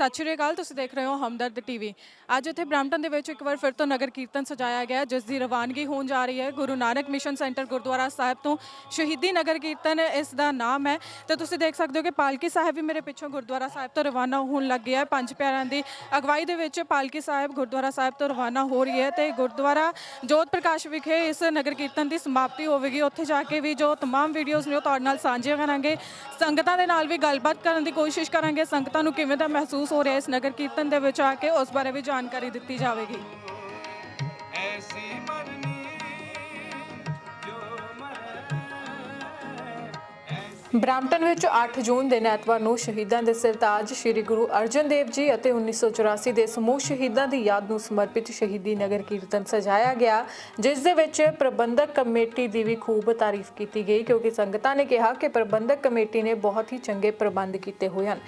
ਸਤਿ ਸ਼੍ਰੀ ਅਕਾਲ ਤੁਸੀਂ ਦੇਖ ਰਹੇ ਹੋ ਹਮਦਰਦ ਟੀਵੀ ਅੱਜ ਇੱਥੇ ਬ੍ਰਾਂਪਟਨ ਦੇ ਵਿੱਚ ਇੱਕ ਵਾਰ ਫਿਰ ਤੋਂ ਨਗਰ ਕੀਰਤਨ ਸਜਾਇਆ ਗਿਆ ਹੈ, ਜਿਸ ਦੀ ਰਵਾਨਗੀ ਹੋਣ ਜਾ ਰਹੀ ਹੈ ਗੁਰੂ ਨਾਨਕ ਮਿਸ਼ਨ ਸੈਂਟਰ ਗੁਰਦੁਆਰਾ ਸਾਹਿਬ ਤੋਂ ਸ਼ਹੀਦੀ ਨਗਰ ਕੀਰਤਨ ਇਸ ਦਾ ਨਾਮ ਹੈ ਤੇ ਤੁਸੀਂ ਦੇਖ ਸਕਦੇ ਹੋ ਕਿ ਪਾਲਕੀ ਸਾਹਿਬ ਵੀ ਮੇਰੇ ਪਿੱਛੋਂ ਗੁਰਦੁਆਰਾ ਸਾਹਿਬ ਤੋਂ ਰਵਾਨਾ ਹੋਣ ਲੱਗ ਗਿਆ ਹੈ ਪੰਜ ਪਿਆਰਿਆਂ ਦੀ ਅਗਵਾਈ ਦੇ ਵਿੱਚ ਪਾਲਕੀ ਸਾਹਿਬ ਗੁਰਦੁਆਰਾ ਸਾਹਿਬ ਤੋਂ ਰਵਾਨਾ ਹੋ ਰਹੀ ਹੈ ਤੇ ਗੁਰਦੁਆਰਾ ਜੋਤ ਪ੍ਰਕਾਸ਼ ਵਿਖੇ ਇਸ ਨਗਰ ਕੀਰਤਨ ਦੀ ਸਮਾਪਤੀ ਹੋਵੇਗੀ ਉੱਥੇ ਜਾ ਕੇ ਵੀ ਜੋ तमाम ਵੀਡੀਓਜ਼ ਨੇ ਉਹ ਤੁਹਾਡੇ ਨਾਲ ਸਾਂਝੀਆਂ ਕਰਾਂਗੇ ਸੰਗਤਾਂ ਦੇ ਨਾਲ ਵੀ ਗੱਲਬਾਤ ਕਰਨ ਦੀ ਕੋਸ਼ਿਸ਼ ਕਰਾਂਗੇ ਸੰਗਤਾਂ ਨੂੰ ਕਿਵੇਂ ਦਾ ਮਹਿਸੂਸ ਹੋ ਰਿਹਾ ਇਸ ਨਗਰ ਕੀਰਤਨ ਦੇ ਵਿੱਚ ਆ ਕੇ ਉਸ ਬਾਰੇ ਵੀ ਜਾਣਕਾਰੀ ਦਿੱਤੀ ਜਾਵੇਗੀ। ਐਸੀ ਮਰਨੀ ਜੋ ਮਰੇ। ਬ੍ਰਾਂਪਟਨ ਵਿੱਚ 8 ਜੂਨ ਦੇ ਐਤਵਾਰ ਨੂੰ ਸ਼ਹੀਦਾਂ ਦੇ ਸਰਤਾਜ ਸ੍ਰੀ ਗੁਰੂ ਅਰਜਨ ਦੇਵ ਜੀ ਅਤੇ 1984 ਦੇ ਸਮੂਹ ਸ਼ਹੀਦਾਂ ਦੀ ਯਾਦ ਨੂੰ ਸਮਰਪਿਤ ਸ਼ਹੀਦੀ ਨਗਰ ਕੀਰਤਨ ਸਜਾਇਆ ਗਿਆ ਜਿਸ ਦੇ ਵਿੱਚ ਪ੍ਰਬੰਧਕ ਕਮੇਟੀ ਦੀ ਵੀ ਖੂਬ ਤਾਰੀਫ ਕੀਤੀ ਗਈ ਕਿਉਂਕਿ ਸੰਗਤਾਂ ਨੇ ਕਿਹਾ ਕਿ ਪ੍ਰਬੰਧਕ ਕਮੇਟੀ ਨੇ ਬਹੁਤ ਹੀ ਚੰਗੇ ਪ੍ਰਬੰਧ ਕੀਤੇ ਹੋਏ ਹਨ।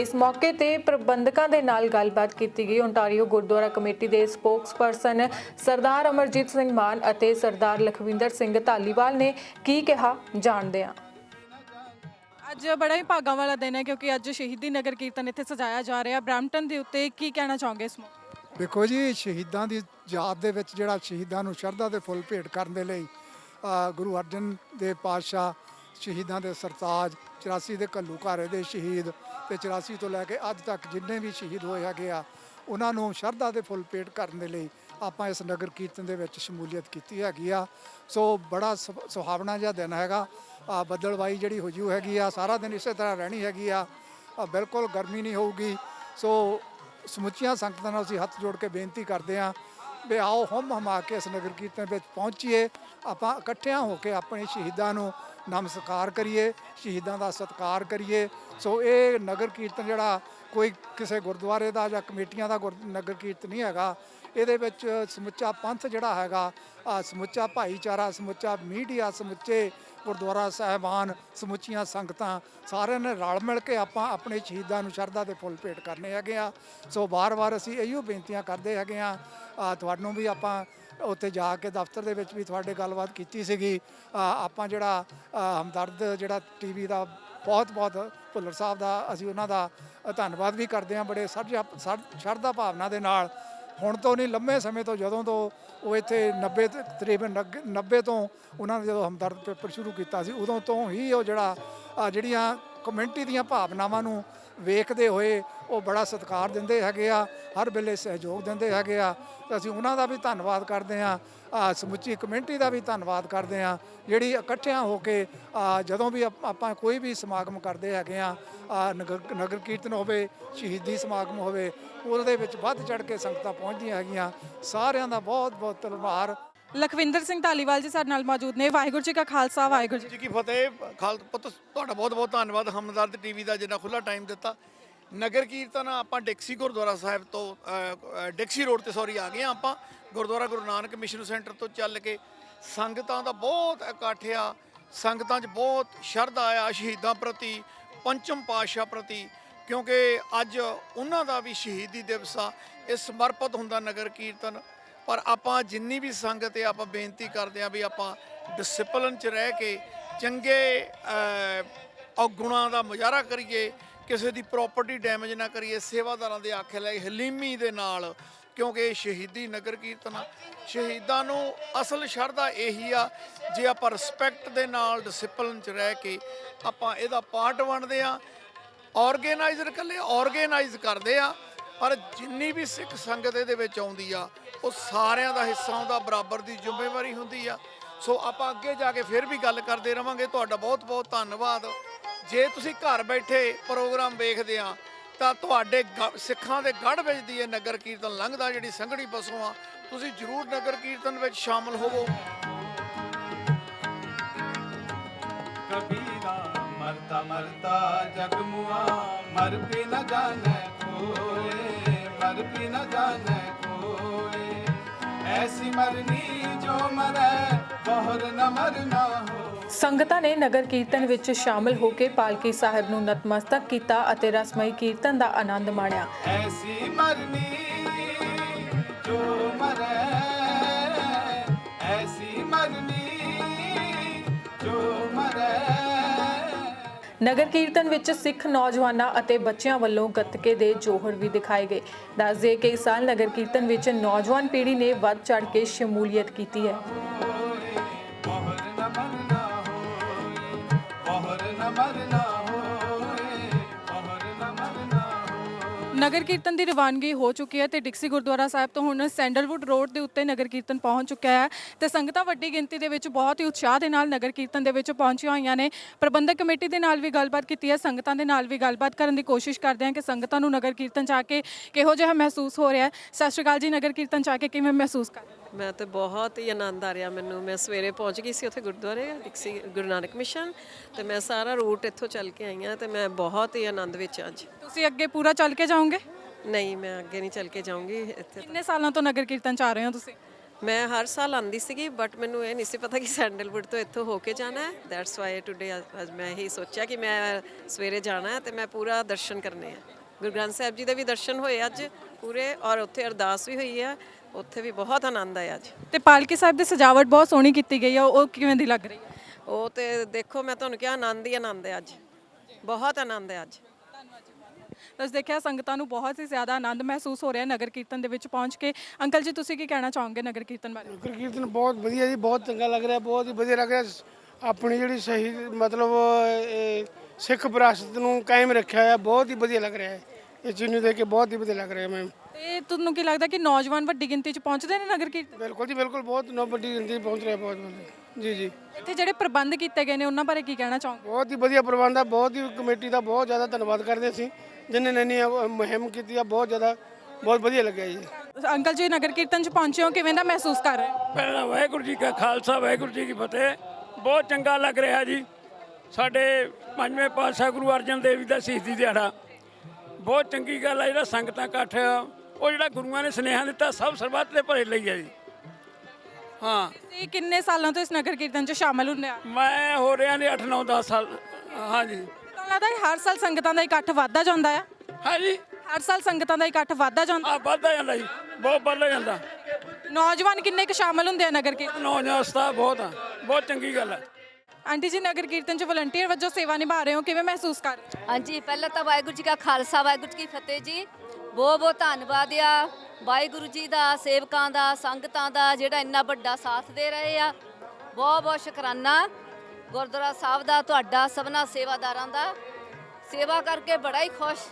ਇਸ ਮੌਕੇ ਤੇ ਪ੍ਰਬੰਧਕਾਂ ਦੇ ਨਾਲ ਗੱਲਬਾਤ ਕੀਤੀ ਗਈ। ਓਨਟਾਰੀਓ ਗੁਰਦੁਆਰਾ ਕਮੇਟੀ ਦੇ ਸਪੋਕਸਪਰਸਨ ਸਰਦਾਰ ਅਮਰਜੀਤ ਸਿੰਘ ਮਾਨ ਅਤੇ ਸਰਦਾਰ ਲਖਵਿੰਦਰ ਸਿੰਘ ਧਾਲੀਵਾਲ ਨੇ ਕੀ ਕਿਹਾ ਜਾਣਦੇ ਹਾਂ। ਅੱਜ ਬੜਾ ਹੀ ਭਾਗਾਂ ਵਾਲਾ ਦਿਨ ਹੈ ਕਿਉਂਕਿ ਅੱਜ ਸ਼ਹੀਦੀ ਨਗਰ ਕੀਰਤਨ ਇੱਥੇ ਸਜਾਇਆ ਜਾ ਰਿਹਾ। ਬ੍ਰਾਂਪਟਨ ਦੇ ਉੱਤੇ ਕੀ ਕਹਿਣਾ ਚਾਹੋਗੇ ਇਸ ਮੌਕੇ? ਦੇਖੋ ਜੀ ਸ਼ਹੀਦਾਂ ਦੀ ਯਾਦ ਦੇ ਵਿੱਚ ਜਿਹੜਾ ਸ਼ਹੀਦਾਂ ਨੂੰ ਸ਼ਰਧਾ ਦੇ ਫੁੱਲ ਭੇਟ ਕਰਨ ਦੇ ਲਈ ਗੁਰੂ ਅਰਜਨ ਦੇਵ ਪਾਤਸ਼ਾਹ ਸ਼ਹੀਦਾਂ ਦੇ ਸਰਤਾਜ 84 ਦੇ ਘੱਲੂ ਘਾਰੇ ਦੇ ਸ਼ਹੀਦ ਤੇ 84 ਤੋਂ ਲੈ ਕੇ ਅੱਜ ਤੱਕ ਜਿੰਨੇ ਵੀ ਸ਼ਹੀਦ ਹੋਏ ਹੈਗੇ ਆ, ਉਹਨਾਂ ਨੂੰ ਸ਼ਰਧਾ ਦੇ ਫੁੱਲ ਪੇਟ ਕਰਨ ਦੇ ਲਈ ਆਪਾਂ ਇਸ ਨਗਰ ਕੀਰਤਨ ਦੇ ਵਿੱਚ ਸ਼ਮੂਲੀਅਤ ਕੀਤੀ ਹੈਗੀ ਆ। ਸੋ ਬੜਾ ਸੁ- ਸੁਹਾਵਣਾ ਜਿਹਾ ਦਿਨ ਹੈਗਾ। ਆ ਬੱਦਲਵਾਈ ਜਿਹੜੀ ਹੋਜੂ ਹੈਗੀ ਆ, ਸਾਰਾ ਦਿਨ ਇਸੇ ਤਰ੍ਹਾਂ ਰਹਿਣੀ ਹੈਗੀ ਆ। ਬਿਲਕੁਲ ਗਰਮੀ ਨਹੀਂ ਹੋਊਗੀ। ਸੋ ਸਮੁੱਚੀਆਂ ਸੰਗਤਾਂ ਨਾਲ ਅਸੀਂ ਹੱਥ ਜੋੜ ਕੇ ਬੇਨਤੀ ਕਰਦੇ ਹਾਂ ਵੀ ਆਓ ਹਮ ਹਮਾ ਕੇ ਇਸ ਨਗਰ ਕੀਰਤਨ ਵਿੱਚ ਪਹੁੰਚੀਏ। ਆਪਾਂ ਇਕੱਠਿਆਂ ਹੋ ਕੇ ਆਪਣੇ ਸ਼ਹੀਦਾਂ ਨੂੰ ਨਮਸਕਾਰ ਕਰੀਏ, ਸ਼ਹੀਦਾਂ ਦਾ ਸਤਿਕਾਰ ਕਰੀਏ। ਸੋ ਇਹ ਨਗਰ ਕੀਰਤਨ ਜਿਹੜਾ ਕੋਈ ਕਿਸੇ ਗੁਰਦੁਆਰੇ ਦਾ ਜਾਂ ਕਮੇਟੀਆਂ ਦਾ ਗੁਰ- ਨਗਰ ਕੀਰਤਨ ਨਹੀਂ ਹੈਗਾ। ਇਹਦੇ ਵਿੱਚ ਸਮੁੱਚਾ ਪੰਥ ਜਿਹੜਾ ਹੈਗਾ ਆ ਸਮੁੱਚਾ ਭਾਈਚਾਰਾ, ਸਮੁੱਚਾ ਮੀਡੀਆ, ਸਮੁੱਚੇ ਗੁਰਦੁਆਰਾ ਸਾਹਿਬਾਨ, ਸਮੁੱਚੀਆਂ ਸੰਗਤਾਂ, ਸਾਰਿਆਂ ਨੇ ਰਲ ਮਿਲ ਕੇ ਆਪਾਂ ਆਪਣੇ ਸ਼ਹੀਦਾਂ ਨੂੰ ਸ਼ਰਧਾ ਦੇ ਫੁੱਲ ਭੇਟ ਕਰਨੇ ਹੈਗੇ ਆ। ਸੋ ਵਾਰ-ਵਾਰ ਅਸੀਂ ਇਹੀਓ ਬੇਨਤੀਆਂ ਕਰਦੇ ਹੈਗੇ ਆ। ਤੁਹਾਨੂੰ ਵੀ ਆਪਾਂ ਉੱਥੇ ਜਾ ਕੇ ਦਫ਼ਤਰ ਦੇ ਵਿੱਚ ਵੀ ਤੁਹਾਡੇ ਗੱਲਬਾਤ ਕੀਤੀ ਸੀਗੀ। ਆਪਾਂ ਜਿਹੜਾ ਹਮਦਰਦ ਜਿਹੜਾ ਟੀਵੀ ਦਾ ਬਹੁਤ-ਬਹੁਤ ਭੁੱਲਰ ਸਾਹਿਬ ਦਾ ਅਸੀਂ ਉਹਨਾਂ ਦਾ ਧੰਨਵਾਦ ਵੀ ਕਰਦੇ ਹਾਂ ਬੜੇ ਸੱਜਾ ਸ਼ਰਧਾ ਭਾਵਨਾ ਦੇ ਨਾਲ ਹੁਣ ਤੋਂ ਨਹੀਂ, ਲੰਮੇ ਸਮੇਂ ਤੋਂ ਜਦੋਂ ਤੋਂ ਉਹ ਇੱਥੇ 90 ਤਕਰੀਬਨ ਨੱਗ- 90 ਤੋਂ ਉਹਨਾਂ ਨੇ ਜਦੋਂ ਹਮਦਰਦ ਪੇਪਰ ਸ਼ੁਰੂ ਕੀਤਾ ਸੀ, ਉਦੋਂ ਤੋਂ ਹੀ ਉਹ ਜਿਹੜਾ ਆ ਜਿਹੜੀਆਂ ਕਮਿਊਨਿਟੀ ਦੀਆਂ ਭਾਵਨਾਵਾਂ ਨੂੰ ਵੇਖਦੇ ਹੋਏ ਉਹ ਬੜਾ ਸਤਿਕਾਰ ਦਿੰਦੇ ਹੈਗੇ ਆ ਹਰ ਵੇਲੇ ਸਹਿਯੋਗ ਦਿੰਦੇ ਹੈਗੇ ਆ। ਤੇ ਅਸੀਂ ਉਹਨਾਂ ਦਾ ਵੀ ਧੰਨਵਾਦ ਕਰਦੇ ਆ ਸਮੁੱਚੀ ਕਮਿਊਨਿਟੀ ਦਾ ਵੀ ਧੰਨਵਾਦ ਕਰਦੇ ਆ ਜਿਹੜੀ ਇਕੱਠਿਆਂ ਹੋ ਕੇ ਜਦੋਂ ਵੀ ਆਪ- ਆਪਾਂ ਕੋਈ ਵੀ ਸਮਾਗਮ ਕਰਦੇ ਹੈਗੇ ਆ ਆ, ਨਗਰ ਨਗਰ ਕੀਰਤਨ ਹੋਵੇ ਸ਼ਹੀਦੀ ਸਮਾਗਮ ਹੋਵੇ ਉਹਦੇ ਵਿੱਚ ਵੱਧ ਚੜ ਕੇ ਸੰਗਤਾਂ ਪਹੁੰਚਦੀਆਂ ਹੈਗੀਆਂ। ਸਾਰਿਆਂ ਦਾ ਬਹੁਤ ਬਹੁਤ ਧੰਨਵਾਦ। ਲਖਵਿੰਦਰ ਸਿੰਘ ਧਾਲੀਵਾਲ ਜੀ ਸਾਡੇ ਨਾਲ ਮੌਜੂਦ ਨੇ। ਵਾਹਿਗੁਰੂ ਜੀ ਕਾ ਖਾਲਸਾ ਵਾਹਿਗੁਰੂ ਜੀ ਜੀ ਕੀ ਫਤਿਹ। ਖਾਲ ਪੁੱਤ ਤੁਹਾਡਾ ਬਹੁਤ ਬਹੁਤ ਧੰਨਵਾਦ। ਹਮਦਰਦ ਟੀਵੀ ਦਾ ਜਿੰਨਾ ਖੁੱਲਾ ਟਾਈਮ ਦਿੱਤਾ। ਨਗਰ ਕੀਰਤਨ ਆਪਾਂ ਡਿਕਸੀ ਗੁਰਦੁਆਰਾ ਸਾਹਿਬ ਤੋਂ ਅ, ਰੋਡ ਤੇ ਸੌਰੀ ਆ ਗਏ ਹਾਂ ਆਪਾਂ। ਗੁਰਦੁਆਰਾ ਗੁਰੂ ਨਾਨਕ ਮਿਸ਼ਨ ਸੈਂਟਰ ਤੋਂ ਚੱਲ ਕੇ ਸੰਗਤਾਂ ਦਾ ਬਹੁਤ ਇਕੱਠ ਆ ਸੰਗਤਾਂ 'ਚ ਬਹੁਤ ਸ਼ਰਧਾ ਆ ਸ਼ਹੀਦਾਂ ਪ੍ਰਤੀ ਪੰਚਮ ਪਾਤਸ਼ਾਹ ਪ੍ਰਤੀ ਕਿਉਂਕਿ ਅੱਜ ਉਹਨਾਂ ਦਾ ਵੀ ਸ਼ਹੀਦੀ ਦਿਵਸ ਆ। ਇਹ ਸਮਰਪਿਤ ਹੁੰਦਾ ਨਗਰ ਕੀਰਤਨ। ਪਰ ਆਪਾਂ ਜਿੰਨੀ ਵੀ ਸੰਗਤ ਹੈ ਆਪਾਂ ਬੇਨਤੀ ਕਰਦੇ ਆ ਵੀ ਆਪਾਂ ਡਿਸਪਲਨ 'ਚ ਰਹਿ ਕੇ ਚੰਗੇ ਅਹ, ਔਗੁਣਾਂ ਦਾ ਮੁਜ਼ਾਹਰਾ ਕਰੀਏ ਕਿਸੇ ਦੀ ਪ੍ਰਾਪਰਟੀ ਡੈਮੇਜ ਨਾ ਕਰੀਏ ਸੇਵਾਦਾਰਾਂ ਦੇ ਆਖੇ ਲਈ ਹਲੀਮੀ ਦੇ ਨਾਲ ਕਿਉਂਕਿ ਇਹ ਸ਼ਹੀਦੀ ਨਗਰ ਕੀਰਤਨ ਆ। ਸ਼ਹੀਦਾਂ ਨੂੰ ਅਸਲ ਸ਼ਰਧਾ ਇਹੀ ਆ ਜੇ ਆਪਾਂ ਰਿਸਪੈਕਟ ਦੇ ਨਾਲ ਡਿਸਪਲਨ 'ਚ ਰਹਿ ਕੇ ਆਪਾਂ ਇਹਦਾ ਪਾਰਟ ਬਣਦੇ ਆ ਆਰਗੇਨਾਈਜ਼ਰ ਇਕੱਲੇ ਆਰਗੇਨਾਈਜ਼ ਕਰਦੇ ਆ ਪਰ ਜਿੰਨੀ ਵੀ ਸਿੱਖ ਸੰਗਤ ਇਹਦੇ ਵਿੱਚ ਆਉਂਦੀ ਆ ਉਹ ਸਾਰਿਆਂ ਦਾ ਹਿੱਸਾ ਹੁੰਦਾ, ਬਰਾਬਰ ਦੀ ਜ਼ਿੰਮੇਵਾਰੀ ਹੁੰਦੀ ਆ। ਸੋ ਆਪਾਂ ਅੱਗੇ ਜਾ ਕੇ ਫਿਰ ਵੀ ਗੱਲ ਕਰਦੇ ਰਵਾਂਗੇ। ਤੁਹਾਡਾ ਬਹੁਤ ਬਹੁਤ ਧੰਨਵਾਦ। ਜੇ ਤੁਸੀਂ ਘਰ ਬੈਠੇ ਪ੍ਰੋਗਰਾਮ ਵੇਖਦੇ ਆ, ਤਾਂ ਤੁਹਾਡੇ ਗ- ਸਿੱਖਾਂ ਦੇ ਗੜ ਵਿੱਚ ਦੀ ਇਹ ਨਗਰ ਕੀਰਤਨ ਲੰਘਦਾ, ਜਿਹੜੀ ਸੰਘਣੀ ਬਸੋਂ ਆ। ਤੁਸੀਂ ਜਰੂਰ ਨਗਰ ਕੀਰਤਨ ਵਿੱਚ ਸ਼ਾਮਲ ਹੋਵੋ। ਕਬੀਰਾ ਮਰਤਾ ਮਰਤਾ ਜਗ ਮੁਆ, ਮਰ ਪੀ ਨ ਜਾਣੈ ਕੋਏ, ਮਰ ਪੀ ਨ ਜਾਣੈ ਕੋਏ। ਐਸੀ ਮਰਨੀ ਜੋ ਮਰੈ ਬਹੁਰ ਨ ਮਰਨਾ ਹੋ। ਸੰਗਤਾਂ ਨੇ ਨਗਰ ਕੀਰਤਨ ਵਿੱਚ ਸ਼ਾਮਲ ਹੋ ਕੇ ਪਾਲਕੀ ਸਾਹਿਬ ਨੂੰ ਨਤਮਸਤਕ ਕੀਤਾ ਅਤੇ ਰਸਮਈ ਕੀਰਤਨ ਦਾ ਆਨੰਦ ਮਾਣਿਆ। ਐਸੀ ਮਰਨੀ ਨਗਰ ਕੀਰਤਨ ਵਿੱਚ ਸਿੱਖ ਨੌਜਵਾਨਾਂ ਅਤੇ ਬੱਚਿਆਂ ਵੱਲੋਂ ਗੱਤਕੇ ਦੇ ਜੋਹਰ ਵੀ ਦਿਖਾਏ ਗਏ। ਦੱਸਦੇ ਕਿ ਇਸ ਸਾਲ ਨਗਰ ਕੀਰਤਨ ਵਿੱਚ ਨੌਜਵਾਨ ਪੀੜ੍ਹੀ ਨੇ ਵੱਧ ਚੜ੍ਹ ਕੇ ਸ਼ਮੂਲੀਅਤ ਕੀਤੀ ਹੈ। ਮਰਨਾ ਹੋਏ, ਪਹਰ ਨ ਮਰਨਾ ਨਗਰ ਕੀਰਤਨ ਦੀ ਰਵਾਨਗੀ ਹੋ ਚੁੱਕੀ ਹੈ ਤੇ ਡਿਕਸੀ ਗੁਰਦੁਆਰਾ ਸਾਹਿਬ ਤੋਂ ਹੁਣ ਸੈਂਡਲਵੁੱਡ ਰੋਡ ਦੇ ਉੱਤੇ ਨਗਰ ਕੀਰਤਨ ਪਹੁੰਚ ਚੁੱਕਿਆ ਹੈ ਤੇ ਸੰਗਤਾਂ ਵੱਡੀ ਗਿਣਤੀ ਦੇ ਵਿੱਚ ਬਹੁਤ ਹੀ ਉਤਸ਼ਾਹ ਦੇ ਨਾਲ ਨਗਰ ਕੀਰਤਨ ਦੇ ਵਿੱਚ ਪਹੁੰਚੀਆਂ ਹੋਈਆਂ ਨੇ। ਪ੍ਰਬੰਧਕ ਕਮੇਟੀ ਦੇ ਨਾਲ ਵੀ ਗੱਲਬਾਤ ਕੀਤੀ ਹੈ, ਸੰਗਤਾਂ ਦੇ ਨਾਲ ਵੀ ਗੱਲਬਾਤ ਕਰਨ ਦੀ ਕੋਸ਼ਿਸ਼ ਕਰਦੇ ਹਾਂ ਕਿ ਸੰਗਤਾਂ ਨੂੰ ਨਗਰ ਕੀਰਤਨ ਜਾ ਕੇ ਕਿਹੋ ਜਿਹਾ ਮਹਿਸੂਸ ਹੋ ਰਿਹਾ ਹੈ। ਸਤਿ ਸ਼੍ਰੀ ਅਕਾਲ ਜੀ, ਨਗਰ ਕੀਰਤਨ ਜਾ ਕੇ ਕਿਵੇਂ ਮਹਿਸੂਸ ਕਰ ਰਹੇ ਮੈਂ ਤੇ ਬਹੁਤ ਹੀ ਆਨੰਦ ਆ ਰਿਹਾ ਮੈਨੂੰ। ਮੈਂ ਸਵੇਰੇ ਪਹੁੰਚ ਗਈ ਸੀ ਉੱਥੇ ਗੁਰਦੁਆਰੇ ਡਿਕਸੀ ਗੁਰੂ ਨਾਨਕ ਮਿਸ਼ਨ। ਤੇ ਮੈਂ ਸਾਰਾ ਰੂਟ ਇੱਥੋਂ ਚੱਲ ਕੇ ਆਈ ਹਾਂ ਤੇ ਮੈਂ ਬਹੁਤ ਹੀ ਆਨੰਦ ਵਿੱਚ ਅੱਜ। ਤੁਸੀਂ ਅੱਗੇ ਪੂਰਾ ਚੱਲ ਕੇ ਜਾਓਗੇ? ਨਹੀਂ ਮੈਂ ਅੱਗੇ ਨਹੀਂ ਚੱਲ ਕੇ ਜਾਊਂਗੀ ਇੱਥੇ ਕਿੰਨੇ ਸਾਲਾਂ ਤੋਂ ਨਗਰ ਕੀਰਤਨ ਚ ਆ ਰਹੇ ਹੋ ਤੁਸੀਂ? ਮੈਂ ਹਰ ਸਾਲ ਆਂਦੀ ਸੀਗੀ ਬਟ ਮੈਨੂੰ ਇਹ ਨਹੀਂ ਸੀ ਪਤਾ ਕਿ ਸੈਂਡਲਵੁੱਡ ਤੋਂ ਇੱਥੋਂ ਹੋ ਕੇ ਜਾਣਾ ਹੈ। ਦੈਟਸ ਵਾਈ ਟੁਡੇ ਅੱਜ ਮੈਂ ਹੀ ਸੋਚਿਆ ਕਿ ਮੈਂ ਸਵੇਰੇ ਜਾਣਾ ਹੈ ਤੇ ਮੈਂ ਪੂਰਾ ਦਰਸ਼ਨ ਕਰਨੇ ਆ। ਗੁਰੂ ਗ੍ਰੰਥ ਸਾਹਿਬ ਜੀ ਦੇ ਵੀ ਦਰਸ਼ਨ ਹੋਏ ਅੱਜ ਪੂਰੇ ਔਰ ਉੱਥੇ ਅਰਦਾਸ ਵੀ ਹੋਈ ਹੈ ਉੱਥੇ ਵੀ ਬਹੁਤ ਆਨੰਦ ਆਇਆ ਅੱਜ ਤੇ ਪਾਲਕੀ ਸਾਹਿਬ ਦੀ ਸਜਾਵਟ ਬਹੁਤ ਸੋਹਣੀ ਕੀਤੀ ਗਈ ਹੈ ਉਹ ਕਿਵੇਂ ਦੀ ਲੱਗ ਰਹੀ ਹੈ ਉਹ ਤੇ ਦੇਖੋ ਮੈਂ ਤੁਹਾਨੂੰ ਕਿਹਾ ਆਨੰਦ ਹੀ ਆਨੰਦ ਹੈ ਅੱਜ। ਬਹੁਤ ਆਨੰਦ ਹੈ ਅੱਜ। ਤੁਸੀਂ ਦੇਖਿਆ ਸੰਗਤਾਂ ਨੂੰ ਬਹੁਤ ਹੀ ਜ਼ਿਆਦਾ ਆਨੰਦ ਮਹਿਸੂਸ ਹੋ ਰਿਹਾ ਨਗਰ ਕੀਰਤਨ ਦੇ ਵਿੱਚ ਪਹੁੰਚ ਕੇ। ਅੰਕਲ ਜੀ ਤੁਸੀਂ ਕੀ ਕਹਿਣਾ ਚਾਹੋਗੇ ਨਗਰ ਕੀਰਤਨ ਬਾਰੇ? ਨਗਰ ਕੀਰਤਨ ਬਹੁਤ ਵਧੀਆ ਜੀ ਬਹੁਤ ਚੰਗਾ ਲੱਗ ਰਿਹਾ ਬਹੁਤ ਹੀ ਵਧੀਆ ਲੱਗ ਰਿਹਾ। ਆਪਣੀ ਜਿਹੜੀ ਸਹੀ ਮਤਲਬ ਇਹ ਸਿੱਖ ਵਿਰਾਸਤ ਨੂੰ ਕਾਇਮ ਰੱਖਿਆ ਹੋਇਆ ਬਹੁਤ ਹੀ ਵਧੀਆ ਲੱਗ ਰਿਹਾ ਹੈ। ਇਹ ਚੀਜ਼ ਨੂੰ ਦੇਖ ਕੇ ਬਹੁਤ ਹੀ ਵਧੀਆ ਲੱਗ ਰਿਹਾ ਮੈਮ। ਤੇ ਤੁਹਾਨੂੰ ਕੀ ਲੱਗਦਾ ਕਿ ਨੌਜਵਾਨ ਵੱਡੀ ਗਿਣਤੀ 'ਚ ਪਹੁੰਚਦੇ ਨੇ ਨਗਰ ਕੀਰਤਨ? ਬਿਲਕੁਲ ਜੀ ਬਿਲਕੁਲ ਬਹੁਤ ਨੋ ਵੱਡੀ ਗਿਣਤੀ 'ਚ ਪਹੁੰਚ ਰਿਹਾ ਬਹੁਤ ਵਧੀਆ ਜੀ ਜੀ। ਇੱਥੇ ਜਿਹੜੇ ਪ੍ਰਬੰਧ ਕੀਤੇ ਗਏ ਨੇ ਉਹਨਾਂ ਬਾਰੇ ਕੀ ਕਹਿਣਾ ਚਾਹੋਗੇ? ਬਹੁਤ ਹੀ ਵਧੀਆ ਪ੍ਰਬੰਧ ਆ ਬਹੁਤ ਹੀ ਕਮੇਟੀ ਦਾ ਬਹੁਤ ਜ਼ਿਆਦਾ ਧੰਨਵਾਦ ਕਰਦੇ ਅਸੀਂ ਜਿਨ੍ਹਾਂ ਨੇ ਇੰਨੀ ਅਹ, ਮੁਹਿੰਮ ਕੀਤੀ ਆ ਬਹੁਤ ਜ਼ਿਆਦਾ ਬਹੁਤ ਵਧੀਆ ਲੱਗਿਆ ਜੀ। ਅੰਕਲ ਜੀ ਨਗਰ ਕੀਰਤਨ 'ਚ ਪਹੁੰਚੇ ਹੋ ਕਿਵੇਂ ਦਾ ਮਹਿਸੂਸ ਕਰ ਰਹੇ ਹੋ? ਪਹਿਲਾਂ ਵਾਹਿਗੁਰੂ ਜੀ ਕਾ ਖਾਲਸਾ ਵਾਹਿਗੁਰੂ ਜੀ ਕੀ ਫਤਿਹ। ਬਹੁਤ ਚੰਗਾ ਲੱਗ ਰਿਹਾ ਜੀ। ਸਾਡੇ ਪੰਜਵੇਂ ਪਾਤਸ਼ਾਹ ਗੁਰੂ ਅਰਜਨ ਦੇਵ ਜੀ ਦਾ ਸ਼ਹੀਦੀ ਦਿਹਾੜਾ। ਬਹੁਤ ਚੰਗੀ ਗੱਲ ਹੈ ਜਿਹੜਾ ਸੰਗਤਾਂ ਇਕੱਠ ਉਹ ਜਿਹੜਾ ਗੁਰੂਆਂ ਨੇ ਸੁਨੇਹਾ ਦਿੱਤਾ ਸਭ ਸਰਬੱਤ ਦੇ ਭਲੇ ਲਈ ਹੈ ਜੀ। ਹਾਂ। ਤੁਸੀਂ ਕਿੰਨੇ ਸਾਲਾਂ ਤੋਂ ਇਸ ਨਗਰ ਕੀਰਤਨ 'ਚ ਸ਼ਾਮਲ ਹੁੰਦੇ ਆ? ਮੈਂ ਹੋ ਰਿਹਾ ਨੇ 8 9 10 ਸਾਲ। ਹਾਂਜੀ ਤੁਹਾਨੂੰ ਲੱਗਦਾ ਹੈ ਹਰ ਸਾਲ ਸੰਗਤਾਂ ਦਾ ਇਕੱਠ ਵੱਧਦਾ ਜਾਂਦਾ ਆ। ਹਾਂਜੀ ਹਰ ਸਾਲ ਸੰਗਤਾਂ ਦਾ ਇਕੱਠ ਵੱਧਦਾ ਜਾਂਦਾ। ਆ ਵੱਧਦਾ ਜਾਂਦਾ ਜੀ। ਬਹੁਤ ਵੱਧਦਾ ਜਾਂਦਾ। ਨੌਜਵਾਨ ਕਿੰਨੇ ਕੁ ਸ਼ਾਮਲ ਹੁੰਦੇ ਆ ਨਗਰ ਕੀਰਤਨ? ਨੌਜਵਾਨ ਸਤਾ ਬਹੁਤ ਆ। ਬਹੁਤ ਚੰਗੀ ਗੱਲ ਹੈ ਆਂਟੀ ਜੀ ਨਗਰ ਕੀਰਤਨ 'ਚ ਵਲੰਟੀਅਰ ਵਜੋਂ ਸੇਵਾ ਨਿਭਾ ਰਹੇ ਹੋ ਕਿਵੇਂ ਮਹਿਸੂਸ ਕਰ ਰਹੇ ਹੋ? ਹਾਂਜੀ ਪਹਿਲਾਂ ਤਾਂ ਵਾਹਿਗੁਰੂ ਜੀ ਕਾ ਖਾਲਸਾ ਵਾਹਿਗੁਰੂ ਜੀ ਕੀ ਫਤਿਹ ਜੀ। ਬਹੁਤ ਬਹੁਤ ਧੰਨਵਾਦ ਆ। ਵਾਹਿਗੁਰੂ ਜੀ ਦਾ ਸੇਵਕਾਂ ਦਾ ਸੰਗਤਾਂ ਦਾ ਜਿਹੜਾ ਇੰਨਾ ਵੱਡਾ ਸਾਥ ਦੇ ਰਹੇ ਆ। ਬਹੁਤ ਬਹੁਤ ਸ਼ੁਕਰਾਨਾ। ਗੁਰਦੁਆਰਾ ਸਾਹਿਬ ਦਾ ਤੁਹਾਡਾ ਸਭਨਾ ਸੇਵਾਦਾਰਾਂ ਦਾ। ਸੇਵਾ ਕਰਕੇ ਬੜਾ ਹੀ ਖੁਸ਼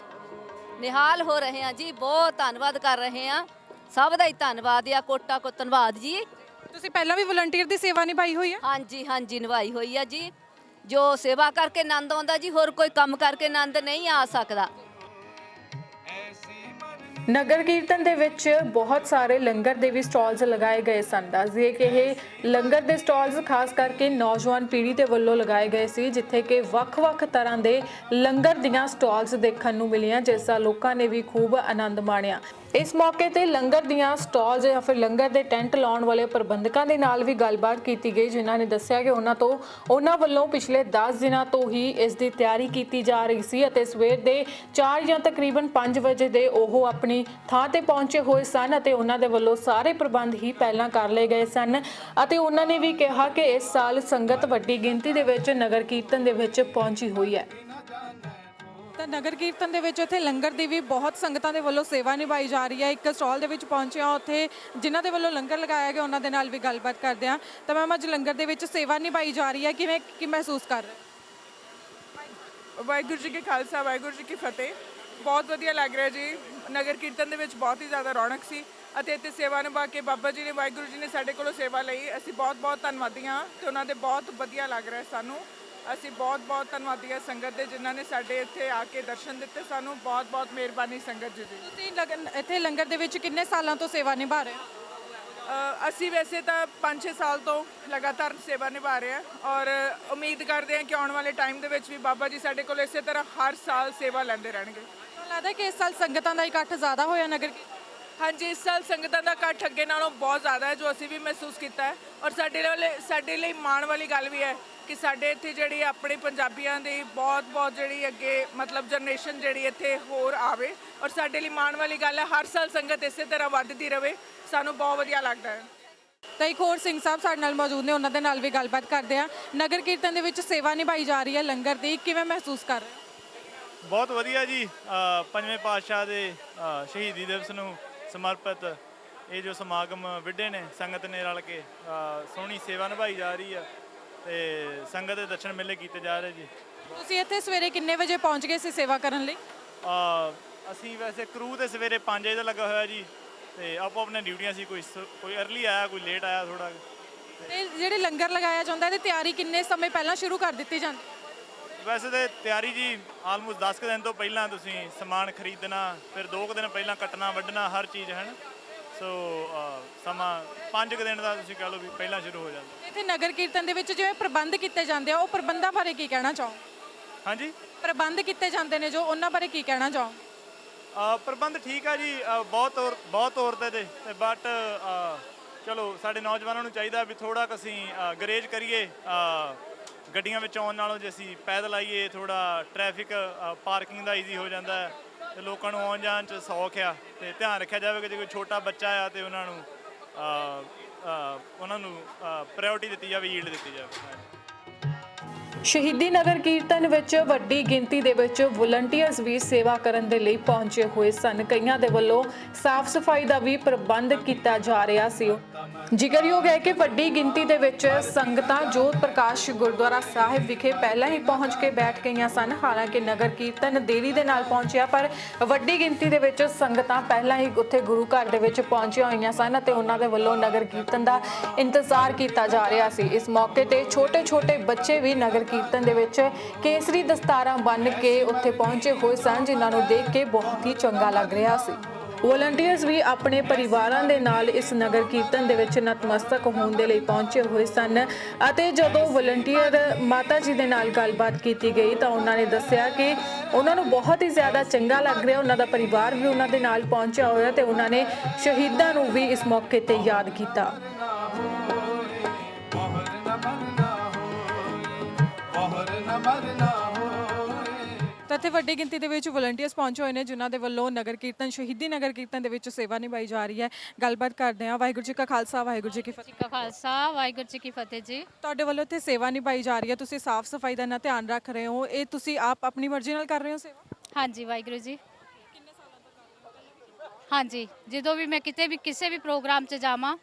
ਨਿਹਾਲ ਹੋ ਰਹੇ ਆ ਜੀ। ਬਹੁਤ ਧੰਨਵਾਦ ਕਰ ਰਹੇ ਆ। ਸਭ ਦਾ ਹੀ ਧੰਨਵਾਦ ਆ। ਕੋਟਾ ਕੋ ਧੰਨਵਾਦ ਜੀ। ਤੁਸੀਂ ਪਹਿਲਾਂ ਵੀ ਵਲੰਟੀਅਰ ਦੀ ਸੇਵਾ ਨਿਭਾਈ ਹੋਈ ਹੈ ਹਾਂਜੀ ਹਾਂਜੀ ਨਿਭਾਈ ਹੋਈ ਆ ਜੀ। ਜੋ ਸੇਵਾ ਕਰਕੇ ਆਨੰਦ ਆਉਂਦਾ ਜੀ ਹੋਰ ਕੋਈ ਕੰਮ ਕਰਕੇ ਆਨੰਦ ਨਹੀਂ ਆ ਸਕਦਾ। ਨਗਰ ਕੀਰਤਨ ਦੇ ਵਿੱਚ ਬਹੁਤ ਸਾਰੇ ਲੰਗਰ ਦੇ ਵੀ ਸਟਾਲਸ ਲਗਾਏ ਗਏ ਸਨ। ਦੱਸਦੀਏ ਕਿ ਇਹ ਲੰਗਰ ਦੇ ਸਟਾਲਸ ਖਾਸ ਕਰਕੇ ਨੌਜਵਾਨ ਪੀੜ੍ਹੀ ਦੇ ਵੱਲੋਂ ਲਗਾਏ ਗਏ ਸੀ, ਜਿੱਥੇ ਕਿ ਵੱਖ-ਵੱਖ ਤਰ੍ਹਾਂ ਦੇ ਲੰਗਰ ਦੀਆਂ ਸਟਾਲਸ ਦੇਖਣ ਨੂੰ ਮਿਲੀਆਂ, ਜਿਸ ਦਾ ਲੋਕਾਂ ਨੇ ਵੀ ਖੂਬ ਆਨੰਦ ਮਾਣਿਆ। ਇਸ ਮੌਕੇ ਤੇ ਲੰਗਰ ਦੀਆਂ ਸਟਾਲਸ ਜਾਂ ਫਿਰ ਲੰਗਰ ਦੇ ਟੈਂਟ ਲਾਉਣ ਵਾਲੇ ਪ੍ਰਬੰਧਕਾਂ ਦੇ ਨਾਲ ਵੀ ਗੱਲਬਾਤ ਕੀਤੀ ਗਈ, ਜਿਨ੍ਹਾਂ ਨੇ ਦੱਸਿਆ ਕਿ ਉਹਨਾਂ ਤੋਂ, ਉਹਨਾਂ ਵੱਲੋਂ ਪਿਛਲੇ 10 ਦਿਨਾਂ ਤੋਂ ਹੀ ਇਸ ਦੀ ਤਿਆਰੀ ਕੀਤੀ ਜਾ ਰਹੀ ਸੀ ਅਤੇ ਸਵੇਰ ਦੇ 4 ਜਾਂ ਤਕਰੀਬਨ 5 ਵਜੇ ਦੇ ਉਹ ਆਪਣੀ ਥਾਂ ਤੇ ਪਹੁੰਚੇ ਹੋਏ ਸਨ ਅਤੇ ਉਹਨਾਂ ਦੇ ਵੱਲੋਂ ਸਾਰੇ ਪ੍ਰਬੰਧ ਹੀ ਪਹਿਲਾਂ ਕਰ ਲਏ ਗਏ ਸਨ ਅਤੇ ਉਹਨਾਂ ਨੇ ਵੀ ਕਿਹਾ ਕਿ ਇਸ ਸਾਲ ਸੰਗਤ ਵੱਡੀ ਗਿਣਤੀ ਦੇ ਵਿੱਚ ਨਗਰ ਕੀਰਤਨ ਦੇ ਵਿੱਚ ਪਹੁੰਚੀ ਹੋਈ ਹੈ। ਤਾਂ ਨਗਰ ਕੀਰਤਨ ਦੇ ਵਿੱਚ ਇੱਥੇ ਲੰਗਰ ਦੀ ਵੀ ਬਹੁਤ ਸੰਗਤਾਂ ਦੇ ਵੱਲੋਂ ਸੇਵਾ ਨਿਭਾਈ ਜਾ ਰਹੀ ਹੈ। ਇੱਕ ਸਟਾਲ ਦੇ ਵਿੱਚ ਪਹੁੰਚਿਆ ਉੱਥੇ, ਜਿਨ੍ਹਾਂ ਦੇ ਵੱਲੋਂ ਲੰਗਰ ਲਗਾਇਆ ਗਿਆ, ਉਹਨਾਂ ਦੇ ਨਾਲ ਵੀ ਗੱਲਬਾਤ ਕਰਦੇ ਹਾਂ। ਤਾਂ ਮੈਮ, ਅੱਜ ਲੰਗਰ ਦੇ ਵਿੱਚ ਸੇਵਾ ਨਿਭਾਈ ਜਾ ਰਹੀ ਹੈ। ਕਿਵੇਂ, ਕੀ ਮਹਿਸੂਸ ਕਰ ਰਹੇ ਵਾਹਿਗੁਰੂ ਜੀ ਕੀ ਖਾਲਸਾ, ਵਾਹਿਗੁਰੂ ਜੀ ਕੀ ਫਤਿਹ। ਬਹੁਤ ਵਧੀਆ ਲੱਗ ਰਿਹਾ ਜੀ। ਨਗਰ ਕੀਰਤਨ ਦੇ ਵਿੱਚ ਬਹੁਤ ਹੀ ਜ਼ਿਆਦਾ ਰੌਣਕ ਸੀ ਅਤੇ ਇੱਥੇ ਸੇਵਾ ਨਿਭਾ ਕੇ ਬਾਬਾ ਜੀ ਨੇ, ਵਾਹਿਗੁਰੂ ਜੀ ਨੇ ਸਾਡੇ ਕੋਲੋਂ ਸੇਵਾ ਲਈ। ਅਸੀਂ ਬਹੁਤ ਬਹੁਤ ਧੰਨਵਾਦੀ ਹਾਂ ਤੇ ਉਹਨਾਂ ਦੇ ਬਹੁਤ ਵਧੀਆ ਲੱਗ ਰਿਹਾ ਸਾਨੂੰ। ਅਸੀਂ ਬਹੁਤ ਬਹੁਤ ਧੰਨਵਾਦੀ ਹਾਂ ਸੰਗਤ ਦੇ ਜਿਨ੍ਹਾਂ ਨੇ ਸਾਡੇ ਇੱਥੇ ਆ ਕੇ ਦਰਸ਼ਨ ਦਿੱਤੇ। ਸਾਨੂੰ ਬਹੁਤ ਬਹੁਤ ਮਿਹਰਬਾਨੀ ਸੰਗਤ ਜੀ ਦੀ। ਤੁਸੀਂ ਲਗਨ ਇੱਥੇ ਲੰਗਰ ਦੇ ਵਿੱਚ ਕਿੰਨੇ ਸਾਲਾਂ ਤੋਂ ਸੇਵਾ ਨਿਭਾ ਰਹੇ ਹੋ? ਅ, ਅਸੀਂ ਵੈਸੇ ਤਾਂ 5-6 ਸਾਲ ਤੋਂ ਲਗਾਤਾਰ ਸੇਵਾ ਨਿਭਾ ਰਹੇ ਹਾਂ ਔਰ ਉਮੀਦ ਕਰਦੇ ਹਾਂ ਕਿ ਆਉਣ ਵਾਲੇ ਟਾਈਮ ਦੇ ਵਿੱਚ ਵੀ ਬਾਬਾ ਜੀ ਸਾਡੇ ਕੋਲ ਇਸੇ ਤਰ੍ਹਾਂ ਹਰ ਸਾਲ ਸੇਵਾ ਲੈਂਦੇ ਰਹਿਣਗੇ। ਤੁਹਾਨੂੰ ਲੱਗਦਾ ਕਿ ਇਸ ਸਾਲ ਸੰਗਤਾਂ ਦਾ ਇਕੱਠ ਜ਼ਿਆਦਾ ਹੋਇਆ ਨਗਰ ਕੀਰਤਨ? ਹਾਂਜੀ ਇਸ ਸਾਲ ਸੰਗਤਾਂ ਦਾ ਇਕੱਠ ਅੱਗੇ ਨਾਲੋਂ ਬਹੁਤ ਜ਼ਿਆਦਾ ਹੈ ਜੋ ਅਸੀਂ ਵੀ ਮਹਿਸੂਸ ਕੀਤਾ ਹੈ। ਔਰ ਸਾਡੇ ਲਈ ਸਾਡੇ ਲਈ ਮਾਣ ਵਾਲੀ ਗੱਲ ਵੀ ਹੈ ਕਿ ਸਾਡੇ ਇੱਥੇ ਜਿਹੜੀ ਆਪਣੇ ਪੰਜਾਬੀਆਂ ਦੀ ਬਹੁਤ ਬਹੁਤ ਜਿਹੜੀ ਅੱਗੇ ਮਤਲਬ ਜਨਰੇਸ਼ਨ ਜਿਹੜੀ ਇੱਥੇ ਹੋਰ ਆਵੇ ਔਰ ਸਾਡੇ ਲਈ ਮਾਣ ਵਾਲੀ ਗੱਲ ਹੈ ਹਰ ਸਾਲ ਸੰਗਤ ਇਸੇ ਤਰ੍ਹਾਂ ਵੱਧਦੀ ਰਵੇ ਸਾਨੂੰ ਬਹੁਤ ਵਧੀਆ ਲੱਗਦਾ ਹੈ। ਤਾਂ ਇੱਕ ਹੋਰ ਸਿੰਘ ਸਾਹਿਬ ਸਾਡੇ ਨਾਲ ਮੌਜੂਦ ਨੇ ਉਹਨਾਂ ਦੇ ਨਾਲ ਵੀ ਗੱਲਬਾਤ ਕਰਦੇ ਆ ਨਗਰ ਕੀਰਤਨ ਦੇ ਵਿੱਚ ਸੇਵਾ ਨਿਭਾਈ ਜਾ ਰਹੀ ਹੈ ਲੰਗਰ ਦੀ ਕਿਵੇਂ ਮਹਿਸੂਸ ਕਰ ਰਹੇ ਹੋ? ਬਹੁਤ ਵਧੀਆ ਜੀ। ਪੰਜਵੇਂ ਪਾਤਸ਼ਾਹ ਦੇ ਸ਼ਹੀਦੀ ਦਿਵਸ ਨੂੰ ਸਮਰਪਿਤ ਇਹ ਜੋ ਸਮਾਗਮ ਵਿੱਢੇ ਨੇ ਸੰਗਤ ਨੇ ਰਲ ਕੇ ਸੋਹਣੀ ਸੇਵਾ ਨਿਭਾਈ ਜਾ ਰਹੀ ਆ ਤੇ ਸੰਗਤ ਦੇ ਦਰਸ਼ਨ ਮੇਲੇ ਕੀਤੇ ਜਾ ਰਹੇ ਜੀ। ਤੁਸੀਂ ਇੱਥੇ ਸਵੇਰੇ ਕਿੰਨੇ ਵਜੇ ਪਹੁੰਚ ਗਏ ਸੀ ਸੇਵਾ ਕਰਨ ਲਈ? ਅ, ਅਸੀਂ ਵੈਸੇ ਕਰੂ ਤੇ ਸਵੇਰੇ 5 ਵਜੇ ਦਾ ਲੱਗਾ ਹੋਇਆ ਜੀ ਤੇ ਆਪੋ ਆਪਣੇ ਡਿਊਟੀਆਂ ਸੀ ਕੋਈ ਸ- ਕੋਈ ਅਰਲੀ ਆਇਆ ਕੋਈ ਲੇਟ ਆਇਆ ਥੋੜਾ ਤੇ ਜਿਹੜੇ ਲੰਗਰ ਲਗਾਇਆ ਜਾਂਦਾ ਇਹਦੀ ਤਿਆਰੀ ਕਿੰਨੇ ਸਮੇਂ ਪਹਿਲਾਂ ਸ਼ੁਰੂ ਕਰ ਦਿੱਤੀ ਜਾਂਦੀ? ਵੈਸੇ ਤੇ ਤਿਆਰੀ ਜੀ ਆਲਮੋਸਟ 10 ਕੁ ਦਿਨ ਤੋਂ ਪਹਿਲਾਂ ਤੁਸੀਂ ਸਮਾਨ ਖਰੀਦਣਾ ਫਿਰ 2 ਕੁ ਦਿਨ ਪਹਿਲਾਂ ਕੱਟਣਾ ਵੱਢਣਾ ਹਰ ਚੀਜ਼ ਹੈ ਨਾ? ਸੋ ਅ, ਸਮਾਂ 5 ਕੁ ਦਿਨ ਦਾ ਤੁਸੀਂ ਕਹ ਲਓ ਵੀ ਪਹਿਲਾਂ ਸ਼ੁਰੂ ਹੋ ਜਾਂਦਾ। ਇੱਥੇ ਨਗਰ ਕੀਰਤਨ ਦੇ ਵਿੱਚ ਜਿਵੇਂ ਪ੍ਰਬੰਧ ਕੀਤੇ ਜਾਂਦੇ ਆ ਉਹ ਪ੍ਰਬੰਧਾਂ ਬਾਰੇ ਕੀ ਕਹਿਣਾ ਚਾਹੋ? ਹਾਂਜੀ? ਪ੍ਰਬੰਧ ਕੀਤੇ ਜਾਂਦੇ ਨੇ ਜੋ ਉਹਨਾਂ ਬਾਰੇ ਕੀ ਕਹਿਣਾ ਚਾਹੋ? ਅ, ਪ੍ਰਬੰਧ ਠੀਕ ਆ ਜੀ ਅ, ਬਹੁਤ ਤੌਰ ਬਹੁਤ ਤੇ ਬਟ ਚਲੋ ਸਾਡੇ ਨੌਜਵਾਨਾਂ ਨੂੰ ਚਾਹੀਦਾ ਵੀ ਥੋੜਾ ਅਸੀਂ ਅ, ਗਰੇਜ ਕਰੀਏ ਅ, ਗੱਡੀਆਂ ਵਿੱਚ ਆਉਣ ਨਾਲੋਂ ਜੇ ਅਸੀਂ ਪੈਦਲ ਆਈਏ ਥੋੜਾ ਟ੍ਰੈਫਿਕ ਪਾਰਕਿੰਗ ਦਾ ਈਜ਼ੀ ਹੋ ਜਾਂਦਾ ਹੈ ਤੇ ਲੋਕਾਂ ਨੂੰ ਆਉਣ ਜਾਣ ਚ ਸੌਖ ਆ ਤੇ ਧਿਆਨ ਰੱਖਿਆ ਜਾਵੇ ਕਿ ਜੇ ਕੋਈ ਛੋਟਾ ਬੱਚਾ ਆ ਤੇ ਉਹਨਾਂ ਨੂੰ ਅ, ਉਹਨਾਂ ਨੂੰ ਪ੍ਰਾਇੋਰਟੀ ਦਿੱਤੀ ਜਾਵੇ ਯੀਲਡ ਦਿੱਤੀ ਜਾਵੇ ਸ਼ਹੀਦੀ ਨਗਰ ਕੀਰਤਨ ਵਿੱਚ ਵੱਡੀ ਗਿਣਤੀ ਦੇ ਵਿੱਚ ਵੋਲੰਟੀਅਰਸ ਵੀ ਸੇਵਾ ਕਰਨ ਦੇ ਲਈ ਪਹੁੰਚੇ ਹੋਏ ਸਨ। ਕਈਆਂ ਦੇ ਵੱਲੋਂ ਸਾਫ਼ ਸਫ਼ਾਈ ਦਾ ਵੀ ਪ੍ਰਬੰਧ ਕੀਤਾ ਜਾ ਰਿਹਾ ਸੀ। ਜ਼ਿਕਰਯੋਗ ਹੈ ਕਿ ਵੱਡੀ ਗਿਣਤੀ ਦੇ ਵਿੱਚ ਸੰਗਤਾਂ ਜੋਤ ਪ੍ਰਕਾਸ਼ ਗੁਰਦੁਆਰਾ ਸਾਹਿਬ ਵਿਖੇ ਪਹਿਲਾਂ ਹੀ ਪਹੁੰਚ ਕੇ ਬੈਠ ਗਈਆਂ ਸਨ। ਹਾਲਾਂਕਿ ਨਗਰ ਕੀਰਤਨ ਦੇਰੀ ਦੇ ਨਾਲ ਪਹੁੰਚਿਆ, ਪਰ ਵੱਡੀ ਗਿਣਤੀ ਦੇ ਵਿੱਚ ਸੰਗਤਾਂ ਪਹਿਲਾਂ ਹੀ ਉੱਥੇ ਗੁਰੂ ਘਰ ਦੇ ਵਿੱਚ ਪਹੁੰਚੀਆਂ ਹੋਈਆਂ ਸਨ ਅਤੇ ਉਹਨਾਂ ਦੇ ਵੱਲੋਂ ਨਗਰ ਕੀਰਤਨ ਦਾ ਇੰਤਜ਼ਾਰ ਕੀਤਾ ਜਾ ਰਿਹਾ ਸੀ। ਇਸ ਮੌਕੇ ਤੇ ਛੋਟੇ-ਛੋਟੇ ਬੱਚੇ ਵੀ ਨਗਰ ਕੀਰਤਨ ਦੇ ਵਿੱਚ ਕੇਸਰੀ ਦਸਤਾਰਾਂ ਬੰਨ੍ਹ ਕੇ ਉੱਥੇ ਪਹੁੰਚੇ ਹੋਏ ਸਨ, ਜਿਨ੍ਹਾਂ ਨੂੰ ਦੇਖ ਕੇ ਬਹੁਤ ਹੀ ਚੰਗਾ ਲੱਗ ਰਿਹਾ ਸੀ। ਵਲੰਟੀਅਰਸ ਵੀ ਆਪਣੇ ਪਰਿਵਾਰਾਂ ਦੇ ਨਾਲ ਇਸ ਨਗਰ ਕੀਰਤਨ ਦੇ ਵਿੱਚ ਨਤਮਸਤਕ ਹੋਣ ਦੇ ਲਈ ਪਹੁੰਚੇ ਹੋਏ ਸਨ। ਅਤੇ ਜਦੋਂ ਵਲੰਟੀਅਰ ਮਾਤਾ ਜੀ ਦੇ ਨਾਲ ਗੱਲਬਾਤ ਕੀਤੀ ਗਈ ਤਾਂ ਉਹਨਾਂ ਨੇ ਦੱਸਿਆ ਕਿ ਉਹਨਾਂ ਨੂੰ ਬਹੁਤ ਹੀ ਜ਼ਿਆਦਾ ਚੰਗਾ ਲੱਗ ਰਿਹਾ। ਉਹਨਾਂ ਦਾ ਪਰਿਵਾਰ ਵੀ ਉਹਨਾਂ ਦੇ ਨਾਲ ਪਹੁੰਚਿਆ ਹੋਇਆ ਤੇ ਉਹਨਾਂ ਨੇ ਸ਼ਹੀਦਾਂ ਨੂੰ ਵੀ ਇਸ ਮੌਕੇ ਤੇ ਯਾਦ ਕੀਤਾ। ਮਰਨਾ ਹੋਏ ਮੋਹਰ ਨ ਮਰਨਾ ਤਾਂ ਇੱਥੇ ਵੱਡੀ ਗਿਣਤੀ ਦੇ ਵਿੱਚ ਵੋਲੰਟੀਅਰਸ ਪਹੁੰਚੇ ਹੋਏ ਨੇ ਜਿਨ੍ਹਾਂ ਦੇ ਵੱਲੋਂ ਨਗਰ ਕੀਰਤਨ ਸ਼ਹੀਦੀ ਨਗਰ ਕੀਰਤਨ ਦੇ ਵਿੱਚ ਸੇਵਾ ਨਿਭਾਈ ਜਾ ਰਹੀ ਹੈ। ਗੱਲਬਾਤ ਕਰਦੇ ਹਾਂ। ਵਾਹਿਗੁਰੂ ਜੀ ਕਾ ਖਾਲਸਾ ਵਾਹਿਗੁਰੂ ਜੀ ਕੀ ਫਤਿਹ। ਕਾ ਖਾਲਸਾ ਵਾਹਿਗੁਰੂ ਜੀ ਕੀ ਫਤਿਹ ਜੀ। ਤੁਹਾਡੇ ਵੱਲੋਂ ਇੱਥੇ ਸੇਵਾ ਨਿਭਾਈ ਜਾ ਰਹੀ ਹੈ। ਤੁਸੀਂ ਸਾਫ਼ ਸਫ਼ਾਈ ਦਾ ਨਾ ਧਿਆਨ ਰੱਖ ਰਹੇ ਹੋ। ਇਹ ਤੁਸੀਂ ਆਪ ਆਪਣੀ ਮਰਜ਼ੀ ਨਾਲ ਕਰ ਰਹੇ ਹੋ ਸੇਵਾ? ਹਾਂਜੀ ਵਾਹਿਗੁਰੂ ਜੀ। ਹਾਂਜੀ ਜਦੋਂ ਵੀ ਮੈਂ ਕਿਤੇ ਵੀ ਕਿਸੇ ਵੀ ਪ੍ਰੋਗਰਾਮ 'ਚ ਜਾਵਾਂ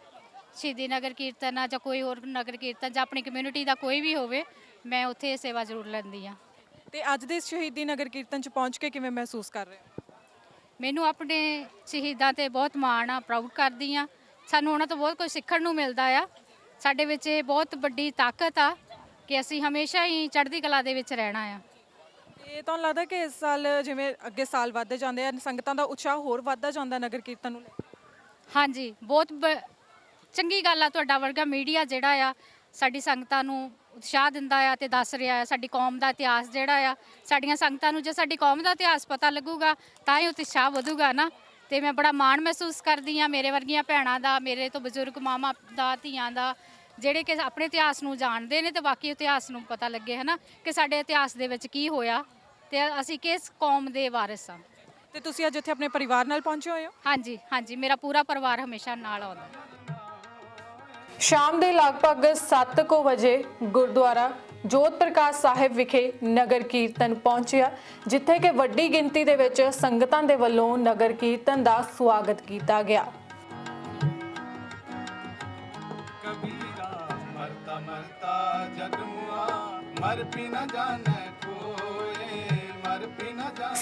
ਸ਼ਹੀਦੀ ਨਗਰ ਕੀਰਤਨ ਆ ਜਾਂ ਕੋਈ ਹੋਰ ਨਗਰ ਕੀਰਤਨ ਜਾਂ ਆਪਣੀ ਕਮਿਊਨਿਟੀ ਦਾ ਕੋਈ ਵੀ ਹੋਵੇ ਮੈਂ ਉੱਥੇ ਇਹ ਸੇਵਾ ਜ਼ਰੂਰ ਲੈਂਦੀ ਆ ਤੇ ਅੱਜ ਦੇ ਸ਼ਹੀਦੀ ਨਗਰ ਕੀਰਤਨ ਚ ਪਹੁੰਚ ਕੇ ਕਿਵੇਂ ਮਹਿਸੂਸ ਕਰ ਰਹੇ ਹੋ? ਮੈਨੂੰ ਆਪਣੇ ਸ਼ਹੀਦਾਂ ਤੇ ਬਹੁਤ ਮਾਣ ਆ ਪ੍ਰਾਊਡ ਕਰਦੀ ਆ। ਸਾਨੂੰ ਉਹਨਾਂ ਤੋਂ ਬਹੁਤ ਕੁਝ ਸਿੱਖਣ ਨੂੰ ਮਿਲਦਾ ਆ। ਸਾਡੇ ਵਿੱਚ ਇਹ ਬਹੁਤ ਵੱਡੀ ਤਾਕਤ ਆ ਕਿ ਅਸੀਂ ਹਮੇਸ਼ਾ ਹੀ ਚੜ੍ਹਦੀ ਕਲਾ ਦੇ ਵਿੱਚ ਰਹਿਣਾ ਆ। ਇਹ ਤੁਹਾਨੂੰ ਲੱਗਦਾ ਕਿ ਇਸ ਸਾਲ ਜਿਵੇਂ ਅੱਗੇ ਸਾਲ ਵੱਧਦੇ ਜਾਂਦੇ ਆ ਸੰਗਤਾਂ ਦਾ ਉਤਸ਼ਾਹ ਹੋਰ ਵੱਧਦਾ ਜਾਂਦਾ ਨਗਰ ਕੀਰਤਨ ਨੂੰ ਲੈ ਕੇ? ਹਾਂਜੀ ਬਹੁਤ ਬ- ਚੰਗੀ ਗੱਲ ਆ ਤੁਹਾਡਾ ਵਰਗਾ ਮੀਡੀਆ ਜਿਹੜਾ ਆ ਸਾਡੀ ਸੰਗਤਾਂ ਨੂੰ ਉਤਸ਼ਾਹ ਦਿੰਦਾ ਆ ਤੇ ਦੱਸ ਰਿਹਾ ਆ ਸਾਡੀ ਕੌਮ ਦਾ ਇਤਿਹਾਸ ਜਿਹੜਾ ਆ ਸਾਡੀਆਂ ਸੰਗਤਾਂ ਨੂੰ ਜੇ ਸਾਡੀ ਕੌਮ ਦਾ ਇਤਿਹਾਸ ਪਤਾ ਲੱਗੂਗਾ ਤਾਂ ਹੀ ਉਤਸ਼ਾਹ ਵਧੂਗਾ ਨਾ। ਤੇ ਮੈਂ ਬੜਾ ਮਾਣ ਮਹਿਸੂਸ ਕਰਦੀ ਆ ਮੇਰੇ ਵਰਗੀਆਂ ਭੈਣਾਂ ਦਾ ਮੇਰੇ ਤੋਂ ਬਜ਼ੁਰਗ ਮਾਮਾ ਦਾ ਧੀਆਂ ਦਾ ਜਿਹੜੇ ਕਿ ਆਪਣੇ ਇਤਿਹਾਸ ਨੂੰ ਜਾਣਦੇ ਨੇ ਤੇ ਬਾਕੀ ਇਤਿਹਾਸ ਨੂੰ ਪਤਾ ਲੱਗੇ ਹਨਾ ਕਿ ਸਾਡੇ ਇਤਿਹਾਸ ਦੇ ਵਿੱਚ ਕੀ ਹੋਇਆ ਤੇ ਅਸੀਂ ਕਿਸ ਕੌਮ ਦੇ ਵਾਰਿਸ ਆ। ਤੇ ਤੁਸੀਂ ਅੱਜ ਇੱਥੇ ਆਪਣੇ ਪਰਿਵਾਰ ਨਾਲ ਪਹੁੰਚੇ ਹੋਏ ਹੋ? ਹਾਂਜੀ ਹਾਂਜੀ ਮੇਰਾ ਪੂਰਾ ਪਰਿਵਾਰ ਹਮੇਸ਼ਾ ਨਾਲ ਆਉਂਦਾ। ਸ਼ਾਮ ਦੇ ਲਗਭਗ 7:00 ਵਜੇ ਗੁਰਦੁਆਰਾ ਜੋਤ ਪ੍ਰਕਾਸ਼ ਸਾਹਿਬ ਵਿਖੇ ਨਗਰ ਕੀਰਤਨ ਪਹੁੰਚਿਆ, ਜਿੱਥੇ ਕਿ ਵੱਡੀ ਗਿਣਤੀ ਦੇ ਵਿੱਚ ਸੰਗਤਾਂ ਦੇ ਵੱਲੋਂ ਨਗਰ ਕੀਰਤਨ ਦਾ ਸਵਾਗਤ ਕੀਤਾ ਗਿਆ। ਕਬੀਰਾ ਮਰਤਾ ਮਰਤਾ ਜਗ ਮਰ ਪੀ ਨ ਜਾਣੈ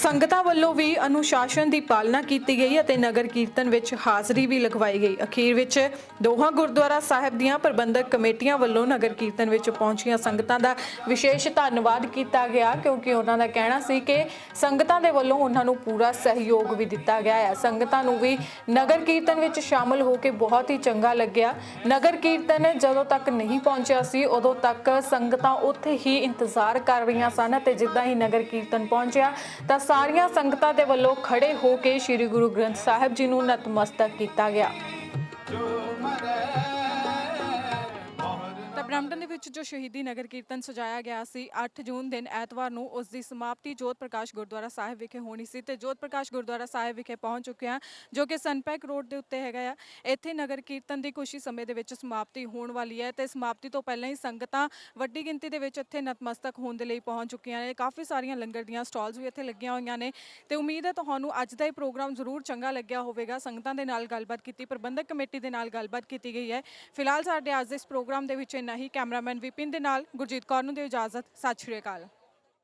ਸੰਗਤਾਂ ਵੱਲੋਂ ਵੀ ਅਨੁਸ਼ਾਸਨ ਦੀ ਪਾਲਣਾ ਕੀਤੀ ਗਈ ਅਤੇ ਨਗਰ ਕੀਰਤਨ ਵਿੱਚ ਹਾਜ਼ਰੀ ਵੀ ਲਗਵਾਈ ਗਈ। ਅਖੀਰ ਵਿੱਚ ਦੋਹਾਂ ਗੁਰਦੁਆਰਾ ਸਾਹਿਬ ਦੀਆਂ ਪ੍ਰਬੰਧਕ ਕਮੇਟੀਆਂ ਵੱਲੋਂ ਨਗਰ ਕੀਰਤਨ ਵਿੱਚ ਪਹੁੰਚੀਆਂ ਸੰਗਤਾਂ ਦਾ ਵਿਸ਼ੇਸ਼ ਧੰਨਵਾਦ ਕੀਤਾ ਗਿਆ, ਕਿਉਂਕਿ ਉਹਨਾਂ ਦਾ ਕਹਿਣਾ ਸੀ ਕਿ ਸੰਗਤਾਂ ਦੇ ਵੱਲੋਂ ਉਹਨਾਂ ਨੂੰ ਪੂਰਾ ਸਹਿਯੋਗ ਵੀ ਦਿੱਤਾ ਗਿਆ ਹੈ। ਸੰਗਤਾਂ ਨੂੰ ਵੀ ਨਗਰ ਕੀਰਤਨ ਵਿੱਚ ਸ਼ਾਮਲ ਹੋ ਕੇ ਬਹੁਤ ਹੀ ਚੰਗਾ ਲੱਗਿਆ। ਨਗਰ ਕੀਰਤਨ ਜਦੋਂ ਤੱਕ ਨਹੀਂ ਪਹੁੰਚਿਆ ਸੀ, ਉਦੋਂ ਤੱਕ ਸੰਗਤਾਂ ਉੱਥੇ ਹੀ ਇੰਤਜ਼ਾਰ ਕਰ ਰਹੀਆਂ ਸਨ ਅਤੇ ਜਿੱਦਾਂ ਹੀ ਨਗਰ ਕੀਰਤਨ ਪਹੁੰਚਿਆ, ਤਾਂ ਸਾਰੀਆਂ ਸੰਗਤਾਂ ਦੇ ਵੱਲੋਂ ਖੜੇ ਹੋ ਕੇ ਸ੍ਰੀ ਗੁਰੂ ਗ੍ਰੰਥ ਸਾਹਿਬ ਜੀ ਨੂੰ ਨਤਮਸਤਕ ਕੀਤਾ ਗਿਆ। ਬ੍ਰੈਂਪਟਨ ਦੇ ਵਿੱਚ ਜੋ ਸ਼ਹੀਦੀ ਨਗਰ ਕੀਰਤਨ ਸਜਾਇਆ ਗਿਆ ਸੀ 8 ਜੂਨ ਦਿਨ ਐਤਵਾਰ ਨੂੰ ਉਸ ਦੀ ਸਮਾਪਤੀ ਜੋਤ ਪ੍ਰਕਾਸ਼ ਗੁਰਦੁਆਰਾ ਸਾਹਿਬ ਵਿਖੇ ਹੋਣੀ ਸੀ ਤੇ ਜੋਤ ਪ੍ਰਕਾਸ਼ ਗੁਰਦੁਆਰਾ ਸਾਹਿਬ ਵਿਖੇ ਪਹੁੰਚ ਚੁੱਕੇ ਹਾਂ, ਜੋ ਕਿ ਸਨਪੈਕ ਰੋਡ ਦੇ ਉੱਤੇ ਹੈਗਾ ਆ। ਇੱਥੇ ਨਗਰ ਕੀਰਤਨ ਦੀ ਕੁਛ ਹੀ ਸਮੇਂ ਦੇ ਵਿੱਚ ਸਮਾਪਤੀ ਹੋਣ ਵਾਲੀ ਹੈ ਤੇ ਸਮਾਪਤੀ ਤੋਂ ਪਹਿਲਾਂ ਹੀ ਸੰਗਤਾਂ ਵੱਡੀ ਗਿਣਤੀ ਦੇ ਵਿੱਚ ਇੱਥੇ ਨਤਮਸਤਕ ਹੋਣ ਦੇ ਲਈ ਪਹੁੰਚ ਚੁੱਕੀਆਂ ਨੇ। ਕਾਫੀ ਸਾਰੀਆਂ ਲੰਗਰ ਦੀਆਂ ਸਟਾਲਸ ਵੀ ਇੱਥੇ ਲੱਗੀਆਂ ਹੋਈਆਂ ਨੇ ਤੇ ਉਮੀਦ ਹੈ ਤੁਹਾਨੂੰ ਅੱਜ ਦਾ ਇਹ ਪ੍ਰੋਗਰਾਮ ਜ਼ਰੂਰ ਚੰਗਾ ਲੱਗਿਆ ਹੋਵੇਗਾ। ਸੰਗਤਾਂ ਦੇ ਨਾਲ ਗੱਲਬਾਤ ਕੀਤੀ, ਪ੍ਰਬੰਧਕ ਕਮੇਟੀ ਦੇ ਨਾਲ ਗੱਲਬਾਤ ਕੀਤੀ ਗਈ ਹੈ। ਫਿਲਹਾਲ ਸਾਡੇ ਅੱਜ ਦੇ ਇਸ ਪ੍ਰੋਗਰਾਮ ਦੇ ਵਿੱਚ ਇੰਨਾ ਹੀ ਕੈਮਰਾਮੈਨ ਵਿਪਿਨ ਦੇ ਨਾਲ ਗੁਰਜੀਤ ਕੌਰ ਨੂੰ ਦਿਓ ਇਜਾਜ਼ਤ। ਸਤਿ ਸ਼੍ਰੀ ਅਕਾਲ।